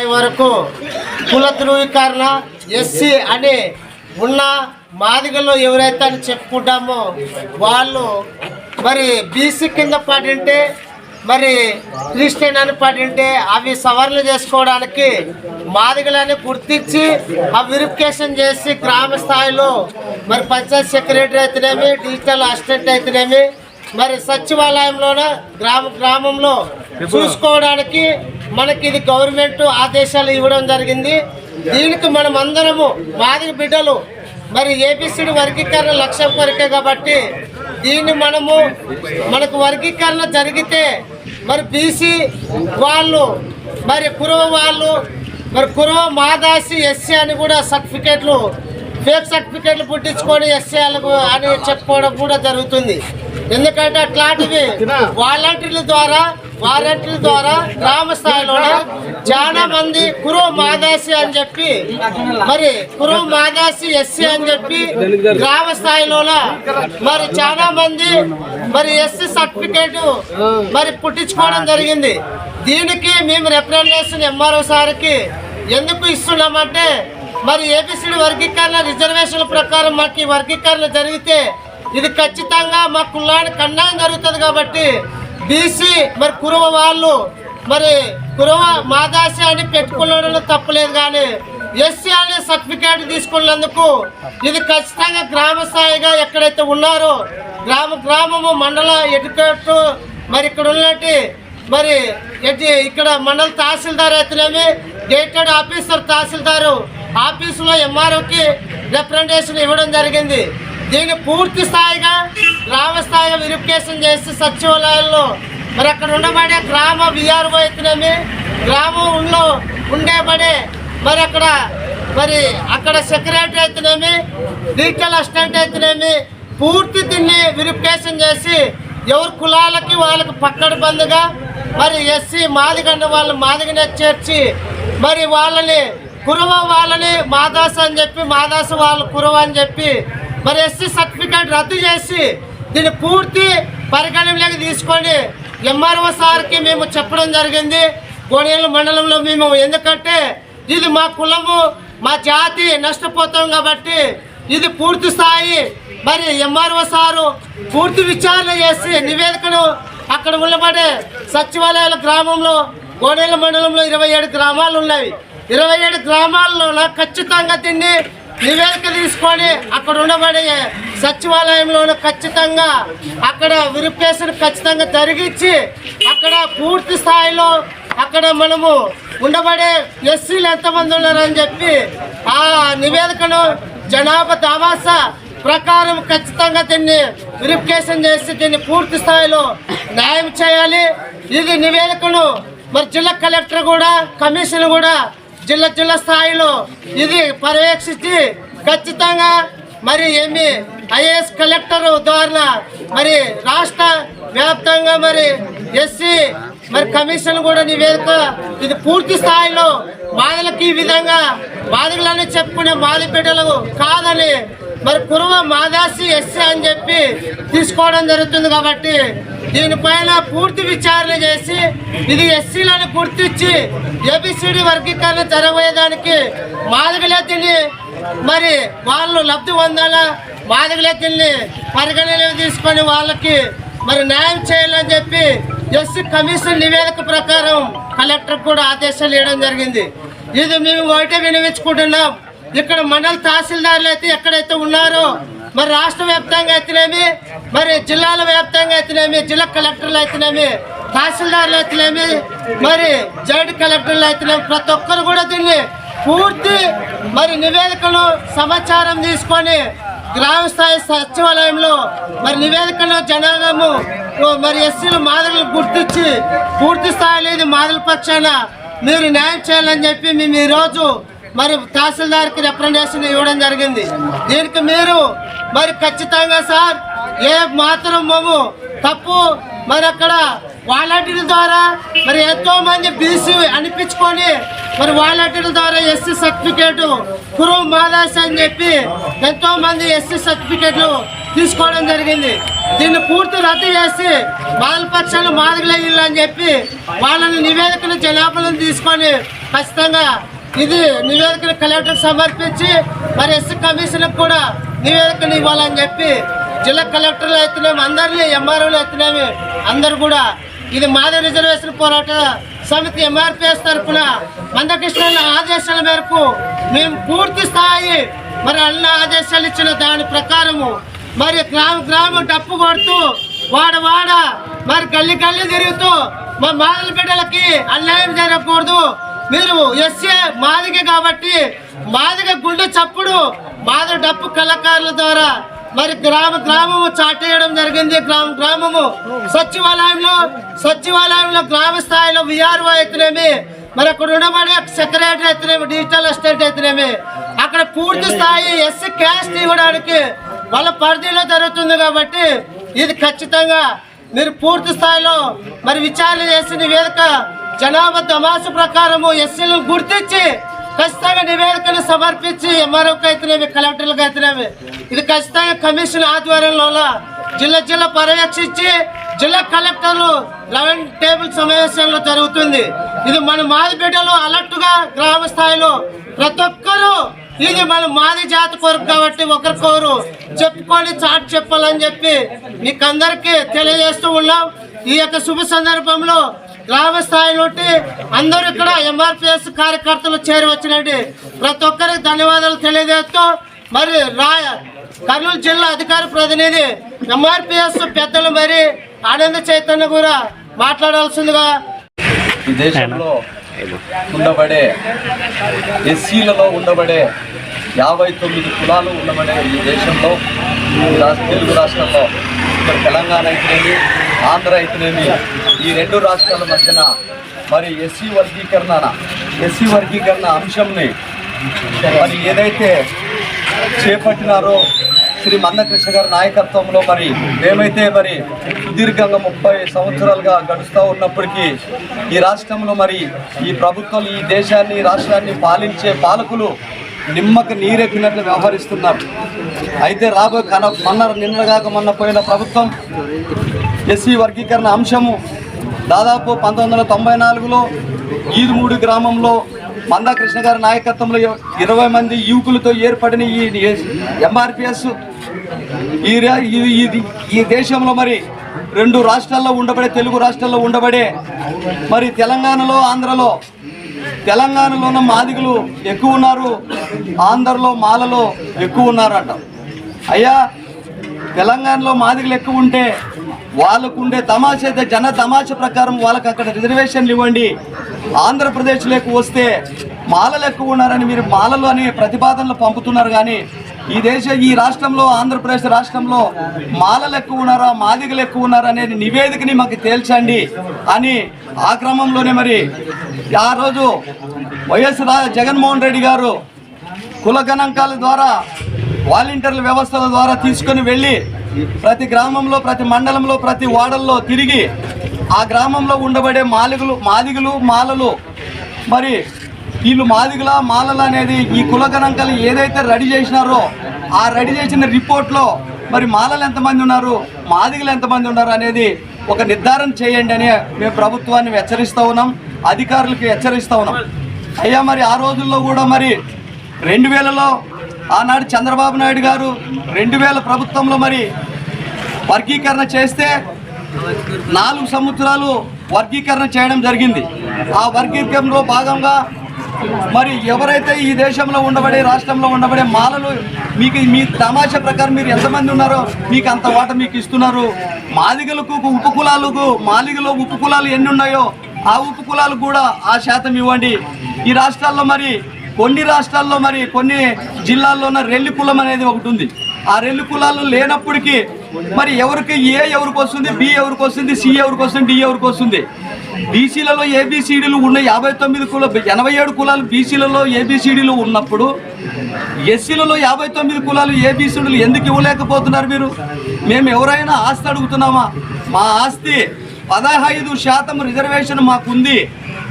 స్థాయి వరకు కుల ధృవీకరణ ఎస్సీ అని ఉన్న మాదిగలో ఎవరైతే అని చెప్పుకుంటామో వాళ్ళు మరి బీసీ కింద పడింటే మరి క్రిస్టియన్ అని పడింటే అవి సవరణ చేసుకోవడానికి మాదిగలని గుర్తించి ఆ వెరిఫికేషన్ చేసి గ్రామ స్థాయిలో మరి పంచాయత్ సెక్రటరీ అయితేనేమి డిజిటల్ అసిస్టెంట్ అయితేనేమి మరి సచివాలయంలోన? గ్రామ గ్రామంలో చూసుకోవడానికి మనకి ఇది గవర్నమెంట్ ఆదేశాలు ఇవ్వడం జరిగింది. దీనికి మనం అందరము మాదిరి బిడ్డలు. మరి ఏబిసిడి వర్గీకరణ లక్ష్యం కొరకే కాబట్టి దీన్ని మనము మనకు వర్గీకరణ జరిగితే మరి బీసీ వాళ్ళు మరి కురవ వాళ్ళు మరి కురవ మాదాసి ఎస్సీ అని కూడా సర్టిఫికేట్లు ఫేక్ సర్టిఫికేట్లు పుట్టించుకొని ఎస్సీలకు అని చెప్పుకోవడం కూడా జరుగుతుంది. ఎందుకంటే అట్లాంటివి వాలంటీర్ల ద్వారా వాలంటీర్ల ద్వారా గ్రామ స్థాయిలో చాలా మంది కురు మాదాసి అని చెప్పి మరి కురు మాదాసి ఎస్సీ అని చెప్పి గ్రామ స్థాయిలో మరి చాలా మంది మరి ఎస్సీ సర్టిఫికేట్ మరి పుట్టించుకోవడం జరిగింది. దీనికి మేము రిప్రజెంటేషన్ ఎంఆర్ఓ సార్కి ఎందుకు ఇస్తున్నామంటే మరి ఏబిసిడి వర్గీకరణ రిజర్వేషన్ల ప్రకారం మాకు ఈ వర్గీకరణ జరిగితే ఇది ఖచ్చితంగా మా కులానికి అన్యాయం జరుగుతుంది కాబట్టి బీసీ మరి కురువ వాళ్ళు మరి కురువ మాదాసి అని పెట్టుకోవడంలో తప్పలేదు కానీ ఎస్సీ అనే సర్టిఫికేట్ తీసుకున్నందుకు ఇది ఖచ్చితంగా గ్రామ స్థాయిగా ఎక్కడైతే ఉన్నారో గ్రామ గ్రామము మండల ఎడ్యుకేట్ మరి ఇక్కడ ఉన్నట్టు మరి ఇక్కడ మండల తహసీల్దార్ అయితేనేమి గేటెడ్ ఆఫీసర్ తహసీల్దారు ఆఫీసులో ఎంఆర్ఓకి రిప్రజెంటేషన్ ఇవ్వడం జరిగింది. దీన్ని పూర్తి స్థాయిగా గ్రామ స్థాయిగా వెరిఫికేషన్ చేసి సచివాలయాల్లో మరి అక్కడ ఉండబడే గ్రామ విఆర్ఓ అయితేనేమి గ్రామంలో ఉండేబడే మరి అక్కడ మరి అక్కడ సెక్రటరీ అయితేనేమి డిజిటల్ అసిస్టెంట్ అయితేనేమి పూర్తి దీన్ని వెరిఫికేషన్ చేసి ఎవరి కులాలకి వాళ్ళకి పక్కన బందుగా మరి ఎస్సీ మాదిగన్న వాళ్ళు మాదిగనే చేర్చి మరి వాళ్ళని కురవ వాళ్ళని మాదాస అని చెప్పి మాదాస వాళ్ళు కురవ అని చెప్పి మరి ఎస్సీ సర్టిఫికేట్ రద్దు చేసి దీన్ని పూర్తి పరిగణనలోకి తీసుకొని ఎంఆర్ఓ సార్కి మేము చెప్పడం జరిగింది. కోనేరు మండలంలో మేము ఎందుకంటే ఇది మా కులము మా జాతి నష్టపోతాం కాబట్టి ఇది పూర్తి స్థాయి. మరి ఎంఆర్ఓ సారు పూర్తి విచారణ చేసి నివేదికను అక్కడ ఉండబడే సచివాలయాల గ్రామంలో కోనేల మండలంలో ఇరవై ఏడు గ్రామాలు ఉన్నాయి. ఇరవై ఏడు గ్రామాల్లో ఖచ్చితంగా దీన్ని నివేదిక తీసుకొని అక్కడ ఉండబడే సచివాలయంలో ఖచ్చితంగా అక్కడ వెరిఫికేషన్ ఖచ్చితంగా జరిగించి అక్కడ పూర్తి స్థాయిలో అక్కడ మనము ఉండబడే ఎస్సీలు ఎంతమంది ఉన్నారని చెప్పి ఆ నివేదికను జనాభా దావాస ప్రకారం ఖచ్చితంగా దీన్ని వెరిఫికేషన్ చేసి దీన్ని పూర్తి స్థాయిలో న్యాయం చేయాలి. ఇది నివేదికను మరి జిల్లా కలెక్టర్ కూడా కమిషన్ కూడా జిల్లా జిల్లా స్థాయిలో ఇది పర్యవేక్షించి ఖచ్చితంగా మరి ఏమి ఐఏఎస్ కలెక్టర్ ద్వారా మరి రాష్ట్ర వ్యాప్తంగా మరి ఎస్సీ మరి కమిషన్ కూడా నివేదిక ఇది పూర్తి స్థాయిలో బాధలకు ఈ విధంగా బాధకులని చెప్పుకునే మాది బిడ్డలు కాదని మరి కురువ మాదాసి ఎస్సీ అని చెప్పి తీసుకోవడం జరుగుతుంది కాబట్టి దీనిపైన పూర్తి విచారణ చేసి ఇది ఎస్సీలను గుర్తించి ఏబిసిడి వర్గీకరణ జరగబోయేదానికి మాదిగలెత్తిని మరి వాళ్ళు లబ్ధి పొందాలా? మాదిగలెత్తిని పరిగణనలోకి తీసుకొని వాళ్ళకి మరి న్యాయం చేయాలని చెప్పి ఎస్సీ కమిషన్ నివేదిక ప్రకారం కలెక్టర్ కూడా ఆదేశాలు ఇవ్వడం జరిగింది. ఇది మేము ఒకటే వినిపించుకుంటున్నాం. ఇక్కడ మండల తహసీల్దార్లు అయితే ఎక్కడైతే ఉన్నారో మరి రాష్ట్ర వ్యాప్తంగా అయితేనేమి మరి జిల్లాల వ్యాప్తంగా అయితేనేమి జిల్లా కలెక్టర్లు అయితేనేమి తహసీల్దారులు అయితేనేమి మరి జాయింట్ కలెక్టర్లు అయితేనేమి ప్రతి ఒక్కరు కూడా దీన్ని పూర్తి మరి నివేదికను సమాచారం తీసుకొని గ్రామ స్థాయి సచివాలయంలో మరి నివేదికను జనాంగము మరి ఎస్సీలు మాదిరిని గుర్తించి పూర్తి స్థాయిలో ఇది మాదిరి పక్షాన మీరు న్యాయం చేయాలని చెప్పి మేము ఈరోజు మరి తహసీల్దార్కి రిప్రజెంటేషన్ ఇవ్వడం జరిగింది. దీనికి మీరు మరి ఖచ్చితంగా సార్ ఏ మాత్రం మేము తప్పు మరి అక్కడ వాలంటీర్ల ద్వారా మరి ఎంతో మంది బీసీ అనిపించుకొని మరి వాలంటీర్ల ద్వారా ఎస్సీ సర్టిఫికేట్ కురువు మాదాస్ అని చెప్పి ఎంతో మంది ఎస్సీ సర్టిఫికేట్లు తీసుకోవడం జరిగింది. దీన్ని పూర్తి రద్దు చేసి బాలపక్షాలు మాదిగలయ్యాలని చెప్పి వాళ్ళని నివేదికను జలాపలను తీసుకొని ఖచ్చితంగా ఇది నివేదికను కలెక్టర్ సమర్పించి మరి ఎస్సీ కమిషన్కి కూడా నివేదికను ఇవ్వాలని చెప్పి జిల్లా కలెక్టర్లు అయితేనేమి అందరినీ ఎంఆర్ఓలు అయితేనేమి అందరు కూడా ఇది మాదే రిజర్వేషన్ పోరాట సమితి ఎంఆర్పిఎస్ తరఫున మందకృష్ణ ఆదేశాల మేరకు మేము పూర్తి స్థాయి మరి అన్న ఆదేశాలు ఇచ్చిన దాని ప్రకారము మరి గ్రామ గ్రామం డప్పు కొడుతూ వాడ వాడ మరి గల్లి గల్లి తిరుగుతూ మా మాదల బిడ్డలకి అన్యాయం జరగకూడదు. మీరు ఎస్ఏ మాదిగ కాబట్టి మాదిగ గుండె చప్పుడు మాదిగ డప్పు కళాకారుల ద్వారా మరి గ్రామ గ్రామము చాటేయడం జరిగింది. గ్రామ గ్రామము సచివాలయంలో సచివాలయంలో గ్రామ స్థాయిలో విఆర్ఓ అయితేనేమి మరి అక్కడ ఉండబడే సెక్రటరీ అయితేనేమి డిజిటల్ అసిస్టెంట్ అయితేనేమి అక్కడ పూర్తి స్థాయి ఎస్సీ క్యాస్ట్ ఇవ్వడానికి వాళ్ళ పరిధిలో జరుగుతుంది కాబట్టి ఇది ఖచ్చితంగా మీరు పూర్తి స్థాయిలో మరి విచారణ చేసి నివేదిక జనాభా తమాసు ప్రకారము ఎస్సీలను గుర్తించి ఖచ్చితంగా నివేదికను సమర్పించి ఎంఆర్ఓకి అయితేనేవి కలెక్టర్లకు అయితేనేవి ఇది ఖచ్చితంగా కమిషన్ ఆధ్వర్యంలో జిల్లా జిల్లా పర్యవేక్షించి జిల్లా కలెక్టర్లు రౌండ్ టేబుల్ సమావేశంలో జరుగుతుంది. ఇది మన మాది బిడ్డలు అలర్ట్గా గ్రామ స్థాయిలో ప్రతి ఒక్కరూ ఇది మన మాది జాతి కొరకు కాబట్టి ఒకరికొకరు చెప్పుకొని చాటు చెప్పాలని చెప్పి మీకు అందరికీ తెలియజేస్తూ ఉన్నాం. ఈ యొక్క శుభ సందర్భంలో గ్రామ స్థాయి నుండి అందరూ ఇక్కడ ఎంఆర్పిఎస్ కార్యకర్తలు చేరి వచ్చినండి ప్రతి ఒక్కరికి ధన్యవాదాలు తెలియజేస్తూ మరి రాయ కర్నూలు జిల్లా అధికార ప్రతినిధి ఎంఆర్పిఎస్ పెద్దలు మరి ఆనంద చైతన్య కూడా మాట్లాడాల్సిందిగా ఈ దేశంలో ఉండబడే ఎస్సీలలో ఉండబడే యాభై తొమ్మిది కులాలు ఉండబడే ఈ దేశంలో తెలుగు రాష్ట్రంలో మరి తెలంగాణ అయితేనేమి ఆంధ్ర అయితేనేమి ఈ రెండు రాష్ట్రాల మధ్యన మరి ఎస్సీ వర్గీకరణ ఎస్సీ వర్గీకరణ అంశంని మరి ఏదైతే చేపట్టినారో శ్రీ మందకృష్ణ గారి నాయకత్వంలో మరి మేమైతే మరి సుదీర్ఘంగా ముప్పై సంవత్సరాలుగా గడుస్తూ ఉన్నప్పటికీ ఈ రాష్ట్రంలో మరి ఈ ప్రభుత్వం ఈ దేశాన్ని రాష్ట్రాన్ని పాలించే పాలకులు నిమ్మక నీరెక్కినట్లు వ్యవహరిస్తున్నారు. అయితే రాబోయే కన మొన్న నిన్నగాక మొన్న పోయిన ప్రభుత్వం ఎస్సీ వర్గీకరణ అంశము దాదాపు పంతొమ్మిది వందల తొంభై నాలుగులో ఈదుమూడి గ్రామంలో మందాకృష్ణ గారి నాయకత్వంలో ఇరవై మంది యువకులతో ఏర్పడిన ఈ ఎంఆర్పిఎస్. ఈ ఇది ఈ దేశంలో మరి రెండు రాష్ట్రాల్లో ఉండబడే తెలుగు రాష్ట్రాల్లో ఉండబడే మరి తెలంగాణలో ఆంధ్రలో తెలంగాణలో ఉన్న మాదిగలు ఎక్కువ ఉన్నారు ఆంధ్రలో మాలలో ఎక్కువ ఉన్నారంట. అయ్యా తెలంగాణలో మాదిగలు ఎక్కువ ఉంటే వాళ్ళకు ఉండే తమాష అయితే జన తమాష ప్రకారం వాళ్ళకి అక్కడ రిజర్వేషన్లు ఇవ్వండి. ఆంధ్రప్రదేశ్లోకి వస్తే మాలలు ఎక్కువ ఉన్నారని మీరు మాలలు అని ప్రతిపాదనలు పంపుతున్నారు కానీ ఈ దేశ ఈ రాష్ట్రంలో ఆంధ్రప్రదేశ్ రాష్ట్రంలో మాలలు ఎక్కువ ఉన్నారా మాదిగలు ఎక్కువ ఉన్నారా అనేది నివేదికని మాకు తేల్చండి అని ఆ క్రమంలోనే మరి ఆ రోజు వైఎస్ జగన్మోహన్ రెడ్డి గారు కుల గణాంకాల ద్వారా వాలంటీర్ల వ్యవస్థల ద్వారా తీసుకొని వెళ్ళి ప్రతి గ్రామంలో ప్రతి మండలంలో ప్రతి వాడల్లో తిరిగి ఆ గ్రామంలో ఉండబడే మాలిగులు మాదిగులు మాలలు మరి వీళ్ళు మాదిగుల మాలలు అనేది ఈ కుల గణాంకాలు ఏదైతే రెడీ చేసినారో ఆ రెడీ చేసిన రిపోర్ట్లో మరి మాలలు ఎంతమంది ఉన్నారు మాదిగులు ఎంతమంది ఉన్నారు అనేది ఒక నిర్ధారణ చేయండి అని మేము ప్రభుత్వాన్ని హెచ్చరిస్తూ ఉన్నాం అధికారులకు హెచ్చరిస్తూ ఉన్నాం. అయ్యా మరి ఆ రోజుల్లో కూడా మరి రెండు వేలలో ఆనాడు చంద్రబాబు నాయుడు గారు రెండు వేల ప్రభుత్వంలో మరి వర్గీకరణ చేస్తే నాలుగు సంవత్సరాలు వర్గీకరణ చేయడం జరిగింది. ఆ వర్గీకరణలో భాగంగా మరి ఎవరైతే ఈ దేశంలో ఉండబడే రాష్ట్రంలో ఉండబడే మాలలు మీకు మీ తమాషా ప్రకారం మీరు ఎంతమంది ఉన్నారో మీకు అంత వాట మీకు ఇస్తున్నారు. మాదిగలకు ఉపకులాలకు మాలిగలో ఉపకులాలు ఎన్ని ఉన్నాయో ఆ ఉపకులాలకు కూడా ఆ శాతం ఇవ్వండి. ఈ రాష్ట్రాల్లో మరి కొన్ని రాష్ట్రాల్లో మరి కొన్ని జిల్లాల్లో ఉన్న రెల్లి కులం అనేది ఒకటి ఉంది. ఆ రెల్లి కులాలు లేనప్పటికీ మరి ఎవరికి ఏ ఎవరికి వస్తుంది బి ఎవరికి వస్తుంది సి ఎవరికి వస్తుంది డి ఎవరికి వస్తుంది? బీసీలలో ఏబిసిడీలు ఉన్న యాభై తొమ్మిది కుల ఎనభై ఏడు కులాలు బీసీలలో ఏబిసిడీలు ఉన్నప్పుడు ఎస్సీలలో యాభై తొమ్మిది కులాలు ఏబిసిడీలు ఎందుకు ఇవ్వలేకపోతున్నారు మీరు? మేము ఎవరైనా ఆస్తి అడుగుతున్నామా? మా ఆస్తి పదహైదు శాతం రిజర్వేషన్ మాకుంది.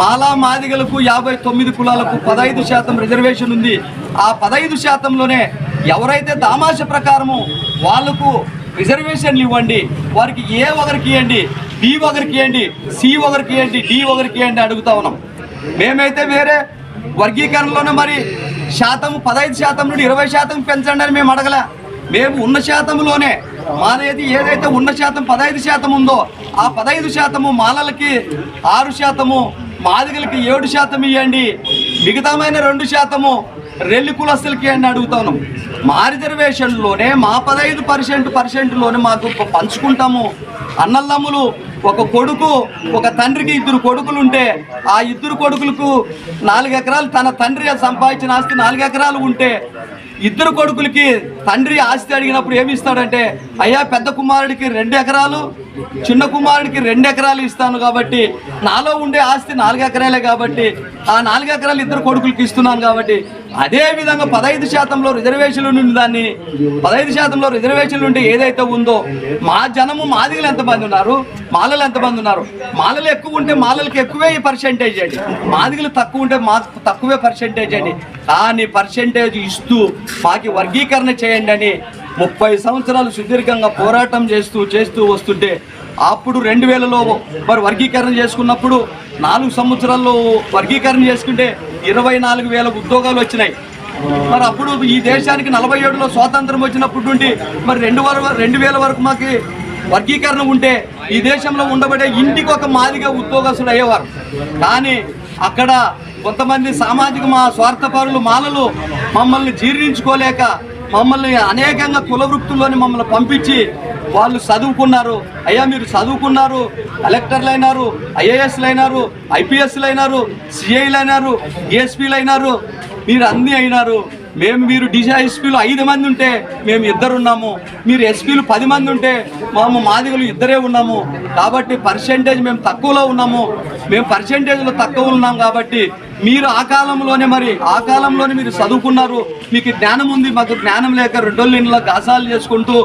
మాలా మాదిగలకు యాభై తొమ్మిది కులాలకు పదహైదు శాతం రిజర్వేషన్ ఉంది. ఆ పదహైదు శాతంలోనే ఎవరైతే దామాష ప్రకారము వాళ్ళకు రిజర్వేషన్లు ఇవ్వండి వారికి ఏ ఒకరికి ఇవ్వండి బి ఒకరికి ఇవ్వండి సి ఒకరికి ఇవ్వండి డి ఒకరికి ఇవ్వండి అడుగుతా ఉన్నాం. మేమైతే వేరే వర్గీకరణలోనే మరి శాతం పదహైదు శాతం నుండి ఇరవై శాతం పెంచండి అని మేము అడగలే. మేము ఉన్న శాతంలోనే మాదేది ఏదైతే ఉన్న శాతం పదహైదు శాతం ఉందో ఆ పదహైదు శాతము మాలలకి ఆరు శాతము మాదిగలకి ఏడు శాతం ఇవ్వండి మిగతామైన రెండు శాతము రెల్లి కులస్తులకి అని అడుగుతాను. మా రిజర్వేషన్లోనే మా పదహైదు పర్సెంట్ పర్సెంట్లోనే మాకు పంచుకుంటాము. అన్నల్లమ్ములు ఒక కొడుకు ఒక తండ్రికి ఇద్దరు కొడుకులు ఉంటే ఆ ఇద్దరు కొడుకులకు నాలుగు ఎకరాలు తన తండ్రి సంపాదించిన ఆస్తి నాలుగు ఎకరాలు ఉంటే ఇద్దరు కొడుకులకి తండ్రి ఆస్తి అడిగినప్పుడు ఏమి ఇస్తాడంటే అయ్యా పెద్ద కుమారుడికి రెండు ఎకరాలు చిన్న కుమారుడికి రెండు ఎకరాలు ఇస్తాను కాబట్టి నాలో ఉండే ఆస్తి నాలుగు ఎకరాలే కాబట్టి ఆ నాలుగు ఎకరాలు ఇద్దరు కొడుకులకి ఇస్తున్నాను కాబట్టి అదే విధంగా పదహైదు శాతంలో రిజర్వేషన్లు నుండి దాన్ని పదహైదు శాతంలో రిజర్వేషన్లు ఉంటే ఏదైతే ఉందో మా జనము మాదిగలు ఎంతమంది ఉన్నారు? మాలలు ఎంతమంది ఉన్నారు? మాలలు ఎక్కువ ఉంటే మాలలకు ఎక్కువే ఈ పర్సెంటేజ్ అండి. మాదిగలు తక్కువ ఉంటే మాకు తక్కువే పర్సెంటేజ్ అండి. కానీ పర్సెంటేజ్ ఇస్తూ మాకు వర్గీకరణ చేయండి అని ముప్పై సంవత్సరాలు సుదీర్ఘంగా పోరాటం చేస్తూ చేస్తూ వస్తుంటే అప్పుడు రెండు వేలలో మరి వర్గీకరణ చేసుకున్నప్పుడు నాలుగు సంవత్సరాల్లో వర్గీకరణ చేసుకుంటే ఇరవై నాలుగు వేల ఉద్యోగాలు వచ్చినాయి. మరి అప్పుడు ఈ దేశానికి నలభై ఏడులో స్వాతంత్రం వచ్చినప్పటి నుండి మరి రెండు వర రెండు వేల వరకు మాకు వర్గీకరణ ఉంటే ఈ దేశంలో ఉండబడే ఇంటికి ఒక మాదిగా ఉద్యోగస్తులు అయ్యేవారు. కానీ అక్కడ కొంతమంది సామాజిక మా స్వార్థపరులు మాలలు మమ్మల్ని జీర్ణించుకోలేక మమ్మల్ని అనేకంగా కుల వృత్తుల్లోని మమ్మల్ని పంపించి వాళ్ళు చదువుకున్నారు. అయ్యా మీరు చదువుకున్నారు. కలెక్టర్లు అయినారు ఐఏఎస్లు అయినారు ఐపీఎస్లు అయినారు సిఐలు అయినారు డిఎస్పీలు అయినారు మీరు అన్నీ అయినారు. మేము మీరు డిఎస్పీలు ఐదు మంది ఉంటే మేము ఇద్దరు ఉన్నాము మీరు ఎస్పీలు పది మంది ఉంటే మేము మాదిగలు ఇద్దరే ఉన్నాము. కాబట్టి పర్సెంటేజ్ మేము తక్కువలో ఉన్నాము. మేము పర్సెంటేజ్లో తక్కువ ఉన్నాం కాబట్టి మీరు ఆ కాలంలోనే మరి ఆ కాలంలోనే మీరు చదువుకున్నారు. మీకు జ్ఞానం ఉంది మాకు జ్ఞానం లేక రెండోళ్ళ ఇంట్లో గాసాలు చేసుకుంటూ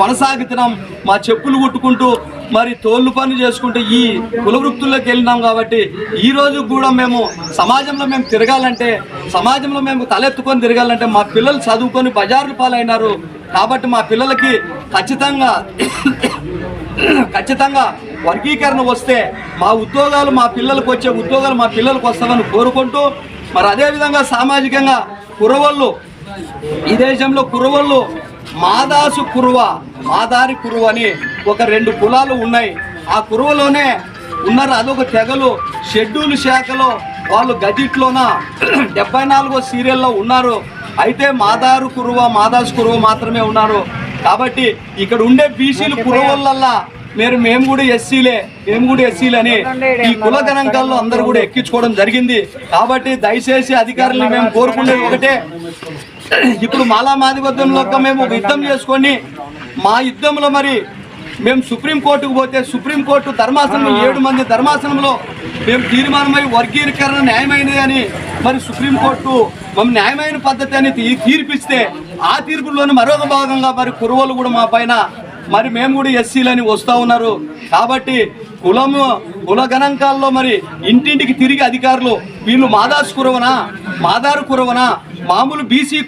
కొనసాగుతున్నాం. మా చెప్పులు కుట్టుకుంటూ మరి తోళ్ళు పనులు చేసుకుంటూ ఈ కులవృత్తుల్లోకి వెళ్ళినాం కాబట్టి ఈ రోజు కూడా మేము సమాజంలో మేము తిరగాలంటే సమాజంలో మేము తలెత్తుకొని తిరగాలంటే మా పిల్లలు చదువుకొని బజార్లు పాలైనారు. కాబట్టి మా పిల్లలకి ఖచ్చితంగా ఖచ్చితంగా వర్గీకరణ వస్తే మా ఉద్యోగాలు మా పిల్లలకు వచ్చే ఉద్యోగాలు మా పిల్లలకు వస్తామని కోరుకుంటూ మరి అదేవిధంగా సామాజికంగా కురవళ్ళు ఈ దేశంలో కురవళ్ళు మాదాసు కురువ మాదారి కురువ అని ఒక రెండు కులాలు ఉన్నాయి. ఆ కురువలోనే ఉన్నారు అదొక తెగలు. షెడ్యూల్ శాఖలో వాళ్ళు గజిట్లోన డెబ్బై నాలుగో సీరియల్లో ఉన్నారు. అయితే మాదారు కురువ మాదాసు కురువ మాత్రమే ఉన్నారు. కాబట్టి ఇక్కడ ఉండే బీసీలు కురవల్లల్లా మీరు మేము కూడా ఎస్సీలే మేము కూడా ఎస్సీలని. ఈ కుల గణాంకాల్లో అందరూ కూడా ఎక్కించుకోవడం జరిగింది. కాబట్టి దయచేసి అధికారులను మేము కోరుకునేది ఒకటే. ఇప్పుడు మాలా మాదిగొద్దంలో మేము ఒక యుద్ధం చేసుకొని మా యుద్ధంలో మరి మేము సుప్రీంకోర్టుకు పోతే సుప్రీంకోర్టు ధర్మాసనం ఏడు మంది ధర్మాసనంలో మేము తీర్మానమై వర్గీకరణ న్యాయమైనది అని మరి సుప్రీంకోర్టు మేము న్యాయమైన పద్ధతి అని తీర్పిస్తే ఆ తీర్పులోని మరొక భాగంగా మరి కురువలు కూడా మా పైన మరి మేము కూడా ఎస్సీలని వస్తూ ఉన్నారు. కాబట్టి కులము కుల గణాంకాల్లో మరి ఇంటింటికి తిరిగి అధికారులు వీళ్ళు మాదాసు కురవనా? మాదారు కురవనా? మామూలు బీసీ